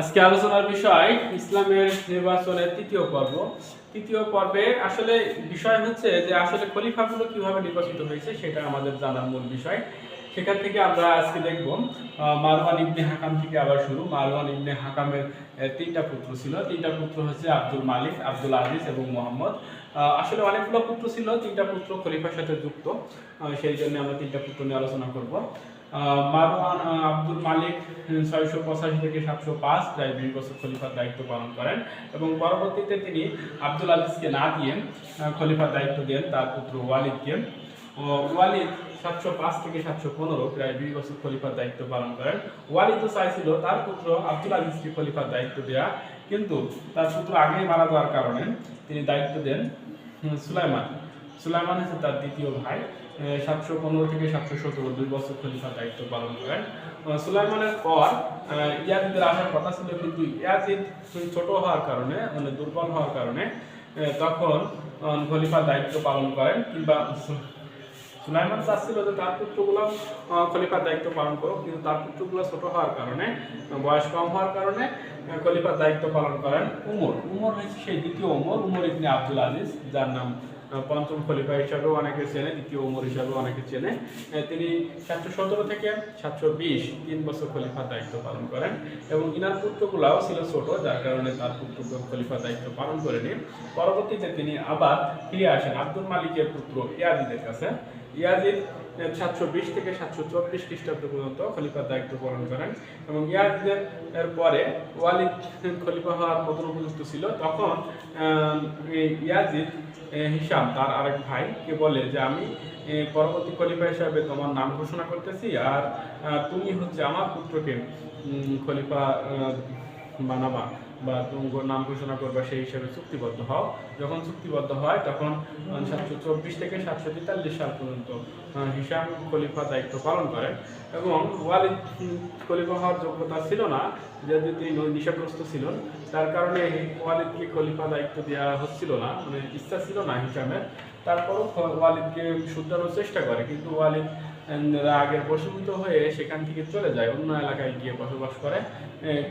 আজকে আলোচনার বিষয় ইসলামের নির্বাচনের তৃতীয় পর্ব। তৃতীয় পর্বে আসলে বিষয় হচ্ছে যে আসলে খলিফাগুলো কীভাবে নির্বাচিত হয়েছে সেটা আমাদের জানার মূল বিষয়। সেখান থেকে আমরা আজকে দেখব মারওয়ান ইবনে হাকাম থেকে আবার শুরু। মারওয়ান ইবনে হাকামের তিনটা পুত্র ছিল। তিনটা পুত্র হচ্ছে আব্দুল মালিক, আব্দুল আজিজ এবং মোহাম্মদ। আসলে অনেকগুলো পুত্র ছিল, তিনটা পুত্র খলিফার সাথে যুক্ত। সেই জন্য আমরা তিনটা পুত্র নিয়ে আলোচনা করব। মারওয়ান আব্দুল মালিক ছয়শো পঁচাশি থেকে সাতশো পাঁচ প্রায় বিশ বছর খলিফার দায়িত্ব পালন করেন এবং পরবর্তীতে তিনি আব্দুল আজিজকে না দিয়ে খলিফার দায়িত্ব দেন তার পুত্র ওয়ালিদকে। ও ওয়ালিদ সাতশো পাঁচ থেকে সাতশো পনেরো প্রায় দুই বছর খলিফার দায়িত্ব পালন করেন। ওয়ালিদও চাইছিল তার পুত্র আব্দুল আজিজকে খলিফার দায়িত্ব দেয়া, কিন্তু তার পুত্র আগেই মারা যাওয়ার কারণে তিনি দায়িত্ব দেন সুলাইমান। সুলাইমান হচ্ছে তার দ্বিতীয় ভাই। সাতশো পনেরো থেকে সাতশো সতেরো, দুই বছর খলিফার দায়িত্ব পালন করেন। সুলাইমানের পর ইয়াজিদের আসার কথা ছিল, কিন্তু ইয়াজিদ ছোট হওয়ার কারণে মানে দুর্বল হওয়ার কারণে তখন খলিফার দায়িত্ব পালন করেন, কিংবা সুলাইমান চাচ্ছিল যে তার পুত্রগুলো খলিফার দায়িত্ব পালন করুক, কিন্তু তার পুত্রগুলো ছোট হওয়ার কারণে বয়স কম হওয়ার কারণে খলিফার দায়িত্ব পালন করেন উমর। উমর হচ্ছে সেই দ্বিতীয় উমর উমর ইবনে আব্দুল আজিজ, যার নাম পঞ্চম খলিফা হিসাবেও অনেকে চেনে, দ্বিতীয় উমর হিসাবেও অনেকে চেনে। তিনি সাতশো সতেরো থেকে সাতশো বিশ, তিন বছর খলিফার দায়িত্ব পালন করেন এবং ইনার পুত্রগুলাও ছিল ছোট, যার কারণে তার পুত্র খলিফার দায়িত্ব পালন করেনি। পরবর্তীতে তিনি আবার ফিরে আসেন, আব্দুল মালিকের পুত্র ইয়াজিদের কাছে। ইয়াজিদ সাতশো বিশ থেকে সাতশো চব্বিশ খ্রিস্টাব্দ পর্যন্ত খলিফার দায়িত্ব পালন করেন এবং ইয়াজিদের পরে ওয়ালিদ খলিফা হওয়ার মতন উপযুক্ত ছিল। তখন ইয়াজিদ হিসাম তার আরেক ভাইকে বলে যে, আমি পরবর্তী খলিফা হিসাবে তোমার নাম ঘোষণা করতেছি, আর তুমি হচ্ছে আমার পুত্রকে খলিফা বানাবা বা তুমি নাম ঘোষণা করবা, সেই হিসাবে চুক্তিবদ্ধ হও। যখন চুক্তিবদ্ধ হয়, তখন সাতশো চব্বিশ থেকে সাতশো তেতাল্লিশ সাল পর্যন্ত হিসাম খলিফা দায়িত্ব পালন করেন এবং ওয়ালিদ খলিফা হওয়ার যোগ্যতা ছিল না, যেহেতু তিনি নিশাগ্রস্ত ছিলেন, তার কারণে ওয়ালিদকে খলিফা দায়িত্ব দেওয়া হচ্ছিল না মানে ইচ্ছা ছিল না হিসামের। তারপরও ওয়ালিদকে শুদ্ধানোর চেষ্টা করে, কিন্তু ওয়ালিদ উম, রাগের বশীভূত হয়ে সেখান থেকে চলে যায় অন্য এলাকায় গিয়ে বসবাস করে।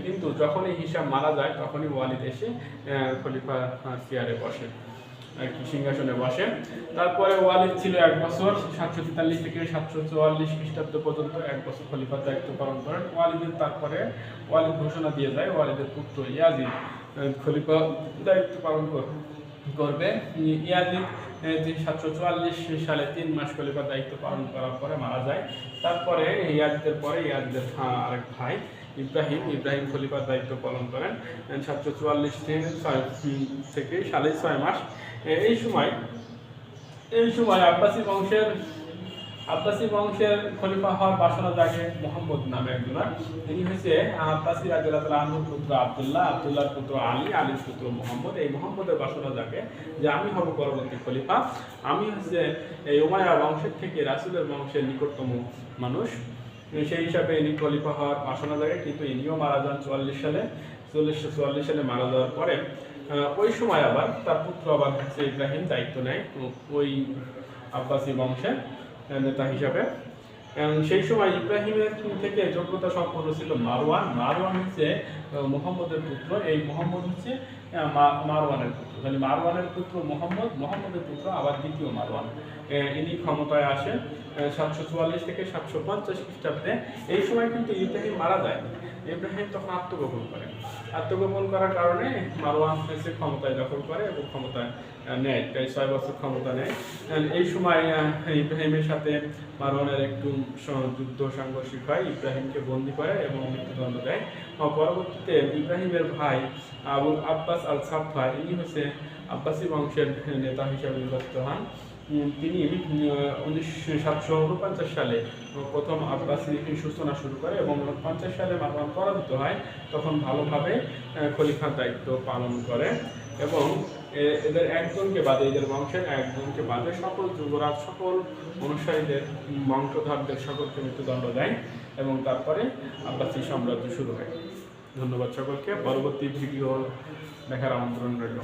কিন্তু যখনই হিসাব মারা যায় তখনই ওয়ালিদ এসে খলিফা চেয়ারে বসে আর কি সিংহাসনে বসে। তারপরে ওয়ালিদ ছিল এক বছর সাতশো তেতাল্লিশ থেকে সাতশো চুয়াল্লিশ খ্রিস্টাব্দ পর্যন্ত এক বছর খলিফার দায়িত্ব পালন করেন। ওয়ালিদের তারপরে ওয়ালিদ ঘোষণা দিয়ে যায় ওয়ালিদের পুত্র ইয়াজিদ খলিফা দায়িত্ব পালন কর- করবে। ইয়াজিদ সাতশো চুয়াল্লিশ সালে তিন মাস খলিফার দায়িত্ব পালন করার পরে মারা যায়। তারপরে ইয়াজিদের পরে ইয়াজিদের আহ, আরেক ভাই ইব্রাহিম ইব্রাহিম খলিফার দায়িত্ব পালন করেন। সাতশো চুয়াল্লিশ থেকে সালে ছয় মাস। এই সময় এই সময় আব্বাসী বংশের আব্বাসী বংশের খলিফা হওয়ার বাসনা জাগে মোহাম্মদ নামে একজনের। তিনি হচ্ছে আব্বাসী রাজিয়াল আনহুর পুত্র আবদুল্লাহ, আবদুল্লাহর পুত্র আলী, আলীর পুত্র মোহাম্মদ। এই মোহাম্মদের বাসনা জাগে যে আমি হব পরবর্তী খলিফা। আমি হচ্ছে এই উমায়া বংশের থেকে রাসুলের বংশের নিকটতম মানুষ। সেই হিসাবে ইনি খলিফা হওয়ার বাসনা জাগে, কিন্তু ইনিও মারা যান চুয়াল্লিশ সালে চল্লিশশো চুয়াল্লিশ সালে মারা যাওয়ার পরে। ওই সময় আবার তার পুত্র আবার হচ্ছে ইব্রাহিম দায়িত্ব নেয় ওই আব্বাসী বংশের। নেতা হিসাবে সেই সময় ইব্রাহিমের থেকে যোগ্যতা সম্পন্ন ছিল মারওয়ান। মারওয়ান হচ্ছে মোহাম্মদের পুত্র। এই মোহাম্মদ হচ্ছে মারওয়ানের পুত্র। তাহলে মারওয়ানের পুত্র মোহাম্মদ, মোহাম্মদের পুত্র আবার দ্বিতীয় মারওয়ান। ইনি ক্ষমতায় আসেন সাতশো চুয়াল্লিশ থেকে সাতশো পঞ্চাশ খ্রিস্টাব্দে। এই সময় কিন্তু ইব্রাহিম মারা যায় ইব্রাহিম তখন আত্মগোপন করে। আত্মগোপন করার কারণে মারওয়ান এসে ক্ষমতায় দখল করে এবং ক্ষমতায় নেয়, প্রায় ছয় বছর ক্ষমতা নেয়। এই সময় ইব্রাহিমের সাথে মারওয়ানের একটু যুদ্ধ সাংঘর্ষিক হয়। ইব্রাহিমকে বন্দি করে এবং মৃত্যুদণ্ড দেয়। পরবর্তীতে ইব্রাহিমের ভাই আবুল আব্বাস আল সাফা ইনি হচ্ছে আব্বাসী বংশের নেতা হিসাবে নির্বাচিত হন। তিনি উনিশশো সাতশো সালে প্রথম আব্বাসী সূচনা শুরু করে এবং পঞ্চাশ সালে মারওয়ান পরাজিত হয়, তখন ভালোভাবে খলিফার দায়িত্ব পালন করে এবং এদের একজনকে বাদে, এদের বংশের একজনকে বাদে সকল যুবরাজ, সকল অনুসারীদের বংশধরদের সকলকে মৃত্যুদণ্ড দেয় এবং তারপরে আব্বাসী সাম্রাজ্য শুরু হয়। ধন্যবাদ সকলকে। পরবর্তী ভিডিও দেখার আমন্ত্রণ রইল।